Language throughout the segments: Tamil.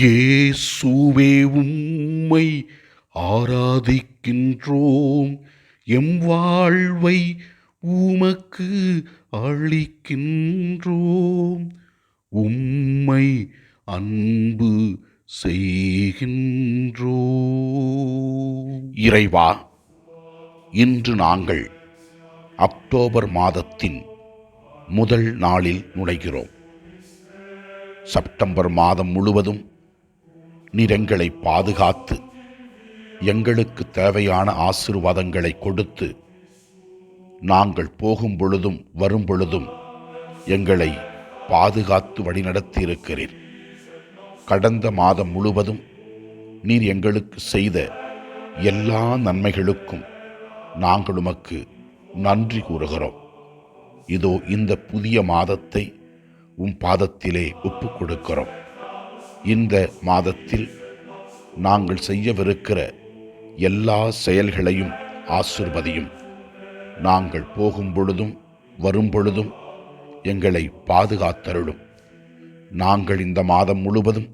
இயேசுவே உம்மை ஆராதிக்கின்றோம். எம் வாழ்வை உமக்கு அளிக்கின்றோம். உம்மை அன்பு செய்கின்றோம். இறைவா இன்று நாங்கள் அக்டோபர் மாதத்தின் முதல் நாளில் நுழைகிறோம். செப்டம்பர் மாதம் முழுவதும் நீர் எங்களை பாதுகாத்து எங்களுக்கு தேவையான ஆசிர்வாதங்களை கொடுத்து நாங்கள் போகும் பொழுதும் வரும் பொழுதும் எங்களை பாதுகாத்து வழிநடத்தியிருக்கிறீர். கடந்த மாதம் முழுவதும் நீர் எங்களுக்கு செய்த எல்லா நன்மைகளுக்கும் நாங்கள் உமக்கு நன்றி கூறுகிறோம். இதோ இந்த புதிய மாதத்தை உம் பாதத்திலே ஒப்புக் கொடுக்கிறோம். இந்த மாதத்தில் நாங்கள் செய்யவிருக்கிற எல்லா செயல்களையும் ஆசிர்வதியும் நாங்கள் போகும் பொழுதும் வரும் பொழுதும் எங்களை பாதுகாத்தருளும். நாங்கள் இந்த மாதம் முழுவதும்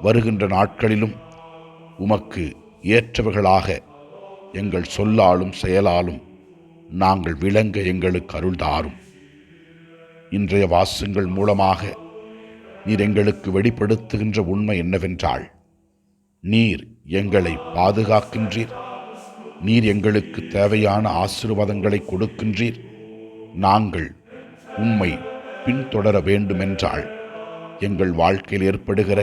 வருகின்ற நாட்களிலும் உமக்கு ஏற்றவர்களாக எங்கள் சொல்லாலும் செயலாலும் நாங்கள் விளங்க எங்களுக்கு அருள் தாரும். இன்றைய வாசங்கள் மூலமாக நீர் எங்களுக்கு வெளிப்படுத்துகின்ற உண்மை என்னவென்றால் நீர் எங்களை பாதுகாக்கின்றீர். நீர் எங்களுக்கு தேவையான ஆசீர்வாதங்களை கொடுக்கின்றீர். நாங்கள் உம்மை பின்தொடர வேண்டுமென்றால் எங்கள் வாழ்க்கையில் ஏற்படுகிற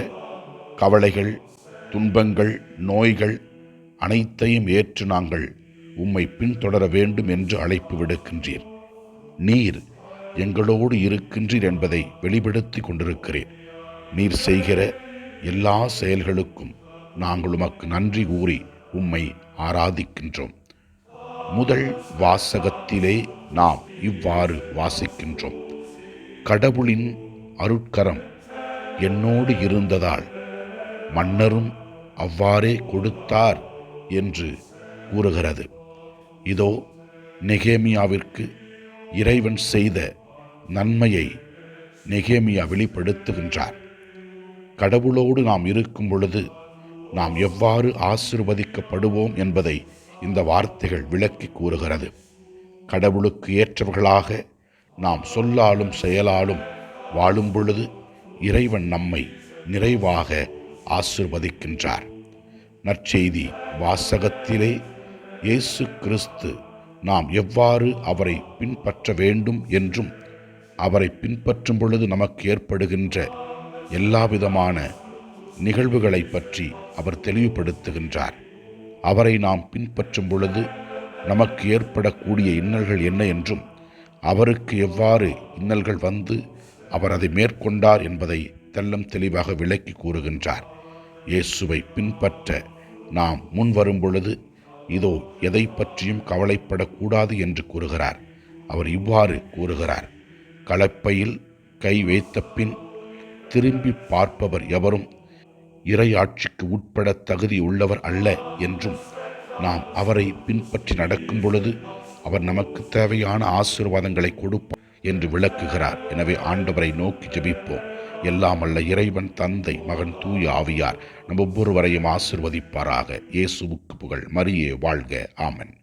கவலைகள் துன்பங்கள் நோய்கள் அனைத்தையும் ஏற்று நாங்கள் உம்மை பின்தொடர வேண்டும் என்று அழைப்பு விடுக்கின்றீர். நீர் எங்களோடு இருக்கின்றீர் என்பதை வெளிப்படுத்தி கொண்டிருக்கிறேன். நீர் செய்கிற எல்லா செயல்களுக்கும் நாங்கள் உமக்கு நன்றி கூறி உம்மை ஆராதிக்கின்றோம். முதல் வாசகத்திலே நாம் இவ்வாறு வாசிக்கின்றோம். கடவுளின் அருட்கரம் என்னோடு இருந்ததால் மன்னரும் அவ்வாறே கொடுத்தார் என்று கூறுகிறது. இதோ நெகேமியாவிற்கு இறைவன் செய்த நன்மையை நெகேமியா வெளிப்படுத்துகின்றார். கடவுளோடு நாம் இருக்கும் பொழுது நாம் எவ்வாறு ஆசிர்வதிக்கப்படுவோம் என்பதை இந்த வார்த்தைகள் விளக்கி கூறுகிறது. கடவுளுக்கு ஏற்றவர்களாக நாம் சொல்லாலும் செயலாலும் வாழும் பொழுது இறைவன் நம்மை நிறைவாக ஆசிர்வதிக்கின்றார். நற்செய்தி வாசகத்திலே இயேசு கிறிஸ்து நாம் எவ்வாறு அவரை பின்பற்ற வேண்டும் என்றும் அவரை பின்பற்றும் பொழுது நமக்கு ஏற்படுகின்ற எல்லாவிதமான நிகழ்வுகளை பற்றி அவர் தெளிவுபடுத்துகின்றார். அவரை நாம் பின்பற்றும் பொழுது நமக்கு ஏற்படக்கூடிய இன்னல்கள் என்ன என்றும் அவருக்கு எவ்வாறு இன்னல்கள் வந்து அவர் அதை மேற்கொண்டார் என்பதை தெல்லம் தெளிவாக விளக்கி கூறுகின்றார். இயேசுவை பின்பற்ற நாம் முன் வரும் பொழுது இதோ எதை பற்றியும் கவலைப்படக்கூடாது என்று கூறுகிறார். அவர் இவ்வாறு கூறுகிறார். கலப்பையில் கை வைத்த பின் திரும்பி பார்ப்பவர் எவரும் இறையாட்சிக்கு உட்பட தகுதி உள்ளவர் அல்ல என்றும் நாம் அவரை பின்பற்றி நடக்கும் பொழுது அவர் நமக்கு தேவையான ஆசீர்வாதங்களை கொடுப்பார் என்று விளக்குகிறார். எனவே ஆண்டவரை நோக்கி ஜபிப்போம். எல்லாம் அல்ல இறைவன் தந்தை மகன் தூய ஆவியார் நம் ஒவ்வொருவரையும் ஆசிர்வதிப்பாராக. இயேசுவுக்கு புகழ். மரியே வாழ்க. ஆமன்.